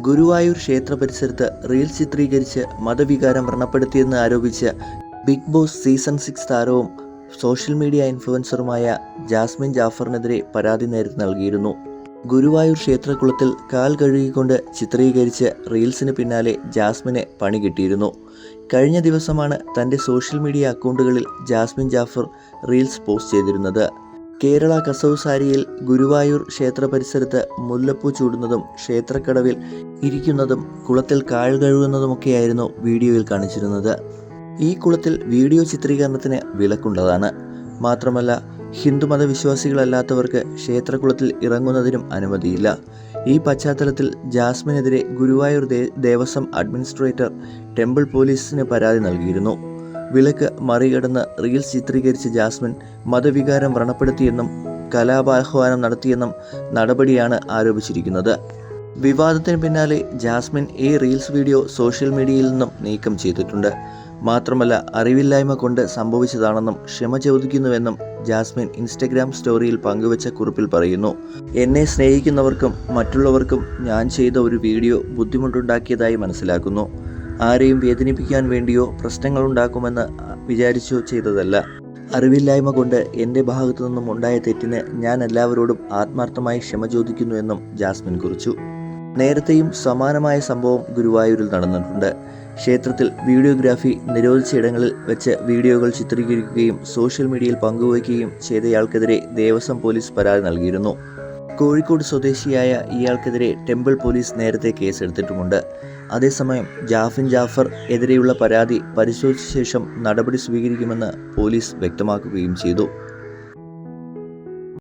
ഗുരുവായൂർ ക്ഷേത്ര പരിസരത്ത് റീൽ ചിത്രീകരിച്ച് മതവികാരം വ്രണപ്പെടുത്തിയെന്ന് ആരോപിച്ച് ബിഗ് ബോസ് സീസൺ സിക്സ് താരവും സോഷ്യൽ മീഡിയ ഇൻഫ്ലുവൻസറുമായ ജാസ്മിൻ ജാഫറിനെതിരെ പരാതി നേരിട്ട് നൽകിയിരുന്നു. ഗുരുവായൂർ ക്ഷേത്രക്കുളത്തിൽ കാൽ കഴുകിക്കൊണ്ട് ചിത്രീകരിച്ച് റീൽസിന് പിന്നാലെ ജാസ്മിനെ പണി കിട്ടിയിരുന്നു. കഴിഞ്ഞ ദിവസമാണ് തന്റെ സോഷ്യൽ മീഡിയ അക്കൗണ്ടുകളിൽ ജാസ്മിൻ ജാഫർ റീൽസ് പോസ്റ്റ് ചെയ്തിരുന്നത്. കേരള കസവ് സാരിയിൽ ഗുരുവായൂർ ക്ഷേത്ര പരിസരത്ത് മുല്ലപ്പൂ ചൂടുന്നതും ക്ഷേത്രക്കടവിൽ ഇരിക്കുന്നതും കുളത്തിൽ കാൽ കഴുകുന്നതുമൊക്കെയായിരുന്നു വീഡിയോയിൽ കാണിച്ചിരുന്നത്. ഈ കുളത്തിൽ വീഡിയോ ചിത്രീകരണത്തിന് വിലക്കുണ്ടതാണ്. മാത്രമല്ല ഹിന്ദുമത വിശ്വാസികളല്ലാത്തവർക്ക് ക്ഷേത്രകുളത്തിൽ ഇറങ്ങുന്നതിനും അനുമതിയില്ല. ഈ പശ്ചാത്തലത്തിൽ ജാസ്മിനെതിരെ ഗുരുവായൂർ ദേവസ്വം അഡ്മിനിസ്ട്രേറ്റർ ടെമ്പിൾ പോലീസിന് പരാതി നൽകിയിരുന്നു. വിലക്ക് മറികടന്ന് റീൽസ് ചിത്രീകരിച്ച ജാസ്മിൻ മതവികാരം വ്രണപ്പെടുത്തിയെന്നും കലാപാഹ്വാനം നടത്തിയെന്നും നടപടിയാണ് ആരോപിച്ചിരിക്കുന്നത്. വിവാദത്തിന് പിന്നാലെ ജാസ്മിൻ ഈ റീൽസ് വീഡിയോ സോഷ്യൽ മീഡിയയിൽ നിന്നും നീക്കം ചെയ്തിട്ടുണ്ട്. മാത്രമല്ല അറിവില്ലായ്മ കൊണ്ട് സംഭവിച്ചതാണെന്നും ക്ഷമ ചോദിക്കുന്നുവെന്നും ജാസ്മിൻ ഇൻസ്റ്റഗ്രാം സ്റ്റോറിയിൽ പങ്കുവച്ച കുറിപ്പിൽ പറയുന്നു. എന്നെ സ്നേഹിക്കുന്നവർക്കും മറ്റുള്ളവർക്കും ഞാൻ ചെയ്ത ഒരു വീഡിയോ ബുദ്ധിമുട്ടുണ്ടാക്കിയതായി മനസ്സിലാക്കുന്നു. ആരെയും വേദനിപ്പിക്കാൻ വേണ്ടിയോ പ്രശ്നങ്ങൾ ഉണ്ടാക്കുമെന്ന് വിചാരിച്ചോ ചെയ്തതല്ല. അറിവില്ലായ്മ കൊണ്ട് എന്റെ ഭാഗത്തു നിന്നും ഉണ്ടായ തെറ്റിന് ഞാൻ എല്ലാവരോടും ആത്മാർത്ഥമായി ക്ഷമ ചോദിക്കുന്നു ചോദിക്കുന്നുവെന്നും ജാസ്മിൻ കുറിച്ചു. നേരത്തെയും സമാനമായ സംഭവം ഗുരുവായൂരിൽ നടന്നിട്ടുണ്ട്. ക്ഷേത്രത്തിൽ വീഡിയോഗ്രാഫി നിരോധിച്ച ഇടങ്ങളിൽ വെച്ച് വീഡിയോകൾ ചിത്രീകരിക്കുകയും സോഷ്യൽ മീഡിയയിൽ പങ്കുവയ്ക്കുകയും ചെയ്തയാൾക്കെതിരെ ദേവസ്വം പോലീസ് പരാതി നൽകിയിരുന്നു. കോഴിക്കോട് സ്വദേശിയായ ഇയാൾക്കെതിരെ ടെമ്പിൾ പോലീസ് നേരത്തെ കേസെടുത്തിട്ടുമുണ്ട്. അതേസമയം ജാഫിൻ ജാഫർ എതിരെയുള്ള പരാതി പരിശോധിച്ച ശേഷം നടപടി സ്വീകരിക്കുമെന്ന് പോലീസ് വ്യക്തമാക്കുകയും ചെയ്തു.